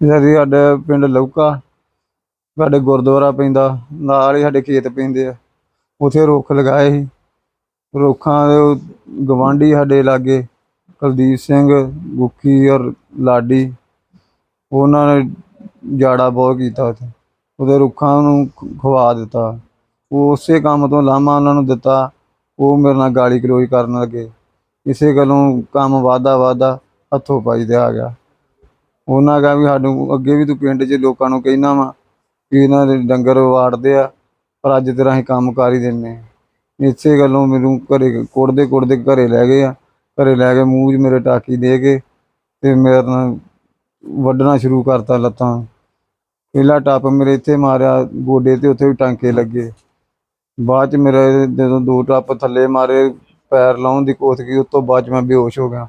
ਜੀ ਸਾਡੇ ਪਿੰਡ ਲੌਕਾ ਸਾਡੇ ਗੁਰਦੁਆਰਾ ਪੈਂਦਾ, ਨਾਲ ਹੀ ਸਾਡੇ ਖੇਤ ਪੈਂਦੇ ਆ। ਉਥੇ ਰੁੱਖ ਲਗਾਏ ਸੀ। ਰੁੱਖਾਂ ਦੇ ਗਵਾਂਢੀ ਸਾਡੇ ਲਾਗੇ, ਕੁਲਦੀਪ ਸਿੰਘ, ਗੁੱਕੀ ਔਰ ਲਾਡੀ, ਉਹਨਾਂ ਨੇ ਜਾੜਾ ਬਹੁਤ ਕੀਤਾ ਉੱਥੇ। ਉਹਦੇ ਰੁੱਖਾਂ ਨੂੰ ਖਵਾ ਦਿੱਤਾ। ਉਹ ਉਸੇ ਕੰਮ ਤੋਂ ਲਾਮਾ ਉਹਨਾਂ ਨੂੰ ਦਿੱਤਾ। ਉਹ ਮੇਰੇ ਨਾਲ ਗਾਲੀ ਗਲੋਚ ਕਰਨ ਲੱਗੇ। ਇਸੇ ਗੱਲੋਂ ਕੰਮ ਵਾਧਾ ਵਾਧਾ ਹੱਥੋਂ ਪਾਈ ਤੇ ਆ ਗਿਆ। ਉਹਨਾਂ ਕਹਾ ਵੀ ਸਾਨੂੰ ਅੱਗੇ ਵੀ ਤੂੰ ਪਿੰਡ 'ਚ ਲੋਕਾਂ ਨੂੰ ਕਹਿਣਾ ਵਾ ਕਿ ਇਹਨਾਂ ਦੇ ਡੰਗਰ ਵਾੜਦੇ ਆ, ਪਰ ਅੱਜ ਤੇਰਾ ਅਸੀਂ ਕੰਮ ਕਰ ਹੀ ਦਿੰਨੇ ਇਸੇ ਗੱਲੋਂ ਮੈਨੂੰ ਘਰੇ ਕੁੱਟਦੇ ਕੁੱਟਦੇ ਘਰੇ ਲੈ ਗਏ ਆ। ਘਰੇ ਲੈ ਕੇ ਮੂੰਹ 'ਚ ਮੇਰੇ ਟਾਕੀ ਦੇ ਕੇ ਤੇ ਮੇਰੇ ਨਾਲ ਵੱਢਣਾ ਸ਼ੁਰੂ ਕਰਤਾ ਲੱਤਾਂ। ਪਹਿਲਾ ਟੱਪ ਮੇਰੇ ਇੱਥੇ ਮਾਰਿਆ, ਗੋਡੇ ਤੇ ਉੱਥੇ ਵੀ ਟਾਂਕੇ ਲੱਗੇ। ਬਾਅਦ ਚ ਮੇਰੇ ਜਦੋਂ ਦੋ ਟੱਪ ਥੱਲੇ ਮਾਰੇ, ਪੈਰ ਲਾਉਣ ਦੀ ਕੋਸ਼ਿਸ਼ ਕੀਤੀ, ਉਸ ਤੋਂ ਬਾਅਦ ਚ ਮੈਂ ਬੇਹੋਸ਼ ਹੋ ਗਿਆ।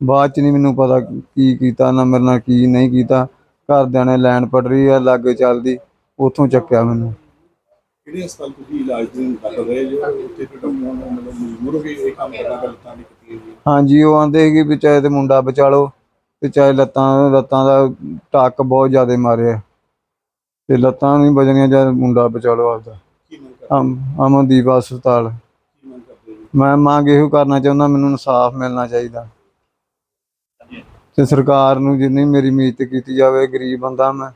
ਬਾਅਦ ਚ ਨਹੀਂ ਮੈਨੂੰ ਪਤਾ ਕੀ ਕੀਤਾ ਨਾ ਮੇਰੇ ਨਾਲ ਕੀ ਨਹੀਂ ਕੀਤਾ। ਘਰਦਿਆਂ ਨੇ ਪੜ ਰਹੀ ਆ ਲਾਗੇ ਚੱਲਦੀ ਉੱਥੋਂ ਚੱਕਿਆ ਮੈਨੂੰ। ਕਿਹੜੇ ਹਸਪਤਾਲ ਤੁਸੀਂ ਇਲਾਜ ਦੇ ਦਾਖਲ ਰਹੇ ਜੋ? ਉੱਥੇ ਫਿਰ ਡਾਕਟਰਾਂ ਨੂੰ ਮਤਲਬ ਮਜਬੂਰ ਹੋ ਕੇ ਇਹ ਕੰਮ ਕਰਨਾ ਗਲਤਾਂ ਨਹੀਂ ਕੀਤੀ ਜੀ ਹਾਂਜੀ ਉਹ ਆਂਦੇ ਸੀ ਵੀ ਚਾਹੇ ਤੇ ਮੁੰਡਾ ਬਚਾ ਲਓ ਤੇ ਚਾਹੇ ਲੱਤਾਂ ਲੱਤਾਂ ਦਾ ਟੱਕ ਬਹੁਤ ਜ਼ਿਆਦਾ ਮਾਰਿਆ। ਤੇ ਲੱਤਾਂ ਨਹੀਂ ਬਚਣੀਆਂ ਜਦ ਮੁੰਡਾ ਬਚਾ ਲਓ ਆਪਦਾ। ਕੀ ਮੰਗ ਕਰਦੇ ਅਮ ਅਮਨਦੀਪ ਹਸਪਤਾਲ। ਕੀ ਮੰਗ ਕਰਦੇ ਜੀ? ਮੈਂ ਮੰਗ ਇਹੋ ਕਰਨਾ ਚਾਹੁੰਦਾ ਮੈਨੂੰ ਇਨਸਾਫ ਮਿਲਣਾ ਚਾਹੀਦਾ। ਤੇ ਸਰਕਾਰ ਨੂੰ ਜਿੰਨੀ ਮੇਰੀ ਉਮੀਦ ਕੀਤੀ ਜਾਵੇ, ਗਰੀਬ ਬੰਦਾ ਮੈਂ।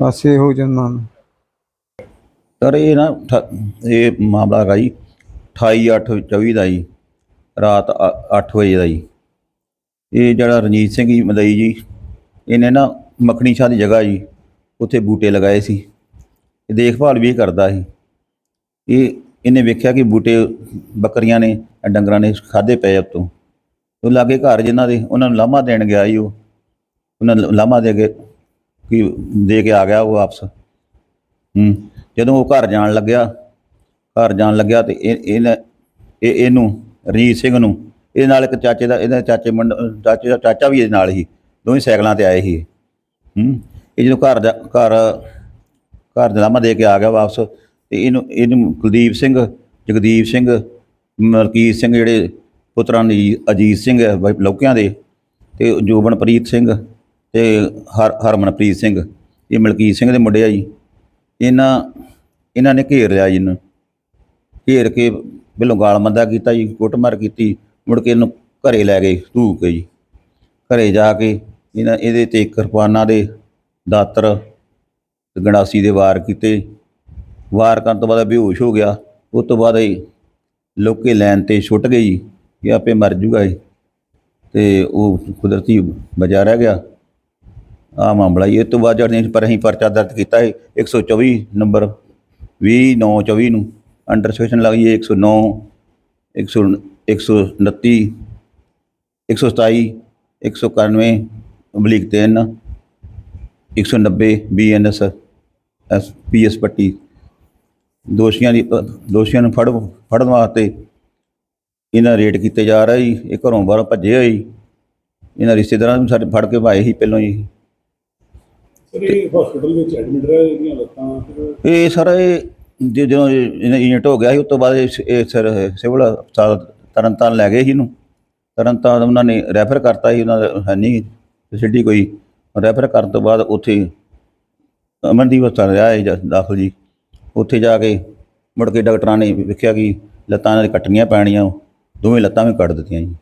ਬਸ ਇਹੋ ਚਾਹੁੰਦਾ ਮੈਂ ਸਰ, ਇਹ ਨਾ ਠ, ਇਹ ਮਾਮਲਾ ਹੈਗਾ ਜੀ 28 8 24 ਦਾ ਜੀ, ਰਾਤ 8 ਵਜੇ ਦਾ ਜੀ। ਇਹ ਜਿਹੜਾ ਰਣਜੀਤ ਸਿੰਘ ਜੀ, ਮਦਈ ਜੀ, ਇਹਨੇ ਨਾ ਮੱਖਣੀ ਸ਼ਾਹ ਦੀ ਜਗ੍ਹਾ ਜੀ, ਉੱਥੇ ਬੂਟੇ ਲਗਾਏ ਸੀ। ਇਹ ਦੇਖਭਾਲ ਵੀ ਕਰਦਾ ਸੀ। ਇਹ, ਇਹਨੇ ਵੇਖਿਆ ਕਿ ਬੂਟੇ ਬੱਕਰੀਆਂ ਨੇ, ਡੰਗਰਾਂ ਨੇ ਖਾਦੇ ਪਏ ਉਤੋਂ। ਉਹ ਲਾਗੇ ਘਰ ਜਿਨ੍ਹਾਂ ਦੇ, ਉਹਨਾਂ ਨੂੰ ਲਾਮਾ ਦੇਣ ਗਿਆ ਜੀ ਉਹ। ਉਹਨਾਂ ਨੂੰ ਲਾਮਾ ਦੇ ਕੇ ਕਿ ਦੇ ਕੇ ਆ ਗਿਆ ਉਹ ਵਾਪਸ। ਹੂੰ, ਜਦੋਂ ਉਹ ਘਰ ਜਾਣ ਲੱਗਿਆ, ਘਰ ਜਾਣ ਲੱਗਿਆ ਤੇ ਇਹ, ਇਹਨੇ, ਇਹ, ਇਹਨੂੰ ਰਣਜੀਤ ਸਿੰਘ ਨੂੰ, ਇਹਦੇ ਨਾਲ ਇੱਕ ਚਾਚੇ ਦਾ, ਇਹਦਾ ਚਾਚੇ ਮੁੰਡਾ, ਚਾਚੇ ਦਾ ਚਾਚਾ ਵੀ ਇਹਦੇ ਨਾਲ ਹੀ ਦੋਵੇਂ ਸਾਈਕਲਾਂ ਤੇ ਆਏ ਸੀ। ਹੂੰ, ਇਹ ਜਦੋਂ ਘਰ ਦਾ ਘਰ ਘਰ ਦਾ ਲਾਮਾ ਦੇ ਕੇ ਆ ਗਿਆ ਵਾਪਸ ਤੇ ਇਹਨੂੰ ਇਹਨੂੰ ਕੁਲਦੀਪ ਸਿੰਘ, ਜਗਦੀਪ ਸਿੰਘ, ਮਲਕੀਤ ਸਿੰਘ ਜਿਹੜੇ ਪੁੱਤਰਾਂ ਦੀ ਅਜੀਤ ਸਿੰਘ ਹੈ ਬਾਈ ਲੌਕਿਆਂ ਦੇ ਤੇ ਜੋਬਨਪ੍ਰੀਤ ਸਿੰਘ ਤੇ ਹਰ, ਹਰਮਨਪ੍ਰੀਤ ਸਿੰਘ, ਇਹ ਮਲਕੀਤ ਸਿੰਘ ਦੇ ਮੁੰਡੇ ਆ ਜੀ। ਇਹਨਾਂ ਇਹਨਾਂ ਨੇ ਘੇਰ ਲਿਆ ਜੀ ਇਹਨੂੰ। ਘੇਰ ਕੇ ਬਿਲੋਂ ਗਾਲ ਮੰਦਾ ਕੀਤਾ ਜੀ, ਕੁੱਟਮਾਰ ਕੀਤੀ, ਮੁੜ ਕੇ ਇਹਨੂੰ ਘਰੇ ਲੈ ਗਏ ਧੂ ਕੇ ਜੀ। ਘਰੇ ਜਾ ਕੇ ਇਹਨਾਂ, ਇਹਦੇ ਤੇ ਕਿਰਪਾਨਾਂ ਦੇ ਦਾਤਰ ਗਣਾਸੀ ਦੇ ਵਾਰ ਕੀਤੇ। ਵਾਰ ਕਰਨ ਤੋਂ ਬਾਅਦ ਬੇਹੋਸ਼ ਹੋ ਗਿਆ। ਉਸ ਤੋਂ ਬਾਅਦ ਇਹ ਲੋਕੇ ਲੈਣ ਤੇ ਛੁੱਟ ਗਈ ਜੀ। ਕਿ ਆਪੇ ਮਰ ਜੂਗਾ ਇਹ। ਤੇ ਉਹ ਕੁਦਰਤੀ ਬਚਾ ਰਹਿ ਗਿਆ। ਆ ਮਾਮਲਾ ਜੀ ਇਹ ਤੋਂ ਬਾਅਦ ਜਿਹੜੇ ਪਰ ਅਸੀਂ ਪਰਚਾ ਦਰਜ ਕੀਤਾ ਹੈ 124 ਨੰਬਰ 20924 ਨੂੰ ਅੰਡਰ ਸੈਕਸ਼ਨ ਲੱਗੀ ਹੈ 109 100 129 127 191 ਅਬਲੀਕ 3 190 ਬੀਐਨਐਸ ਐਸ ਪੀਐਸ ਪੱਟੀ। ਦੋਸ਼ੀਆਂ ਦੀ ਅ, ਦੋਸ਼ੀਆਂ ਨੂੰ ਫੜ ਫੜਨ ਵਾਸਤੇ ਇਹਨਾਂ ਰੇਡ ਕੀਤੇ ਜਾ ਰਿਹਾ ਜੀ ਇਹ ਘਰੋਂ ਬਾਹਰੋਂ ਭੱਜੇ ਹੋਏ ਜੀ ਇਹਨਾਂ ਰਿਸ਼ਤੇਦਾਰਾਂ ਨੂੰ ਸਾਡੇ ਫੜ ਕੇ ਭਾਏ ਸੀ ਪਹਿਲਾਂ ਜੀ ਸਰ ਇਹ ਹਸਪੀਟਲ ਵਿੱਚ ਐਡਮਿਟ ਰਹੇ ਇਹਦੀਆਂ ਲੱਤਾਂ ਫਿਰ? ਇਹ ਸਰ ਇਹ ਜ- ਜਦੋਂ ਇਹਨਾਂ ਯੂਨਿਟ ਹੋ ਗਿਆ ਸੀ ਉਸ ਤੋਂ ਬਾਅਦ ਇਹ ਸ- ਇਹ ਸਰ ਸਿਵਲ ਹਸਪਤਾਲ ਤਰਨਤਾਰਨ ਲੈ ਗਏ ਸੀ ਇਹਨੂੰ। ਤਰਨਤਾਰਨ ਉਹਨਾਂ ਨੇ ਰੈਫਰ ਕਰਤਾ ਸੀ ਉਹਨਾਂ ਦਾ ਹੈ ਨਹੀਂ ਫੈਸਿਲਿਟੀ ਕੋਈ। ਰੈਫਰ ਕਰਨ ਤੋਂ ਬਾਅਦ ਉੱਥੇ ਅਮਨਦੀਪ ਹਸਪਤਾਲ ਰਿਹਾ ਹੈ ਜਾ- ਦਾਖਲ ਜੀ। ਉੱਥੇ ਜਾ ਕੇ ਮੁੜ ਕੇ ਡਾਕਟਰਾਂ ਨੇ ਵੇਖਿਆ ਕਿ ਲੱਤਾਂ ਇਹਨਾਂ ਦੀ ਕੱਟਣੀਆਂ ਪੈਣੀਆਂ। ਦੋਵੇਂ ਲੱਤਾਂ ਵੀ ਕੱਟ ਦਿੱਤੀਆਂ ਜੀ।